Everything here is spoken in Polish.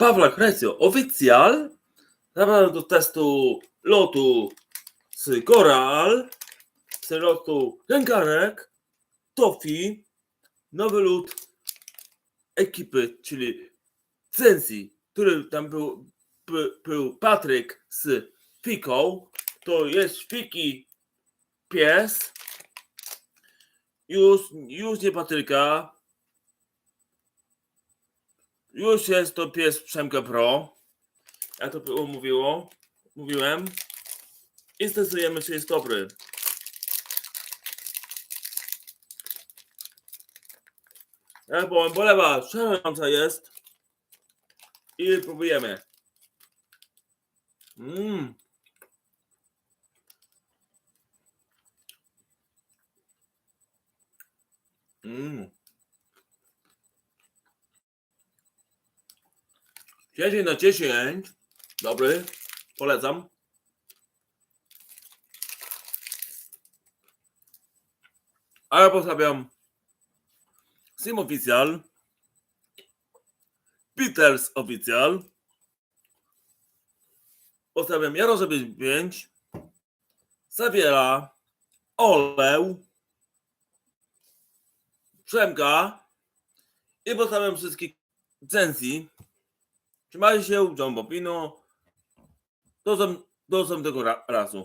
Pawła Krecio, oficjal. Zapraszam do testu lotu z Koral, z lotu Rękarek, Tofi, nowy lód ekipy, czyli Sensi, który tam był, by, był Patryk z Fiką. To jest Fiki pies. Już, już nie Patryka. Już jest to pies Przemka Pro. Ja to było mówiło. Mówiłem. I stosujemy, czy jest dobry. Ja powiem, bolewa szalejąca jest. I próbujemy. Mmm. Mmm. 10 na 10. Dobry. Polecam. A ja postawiam Sim Oficjal, Peters Oficjal, postawiam Jarosław 5, Zawiera, Oleł, Przemka i postawiam wszystkich Censi. Trzymajcie się, John Bopino. Do, do ra- razu.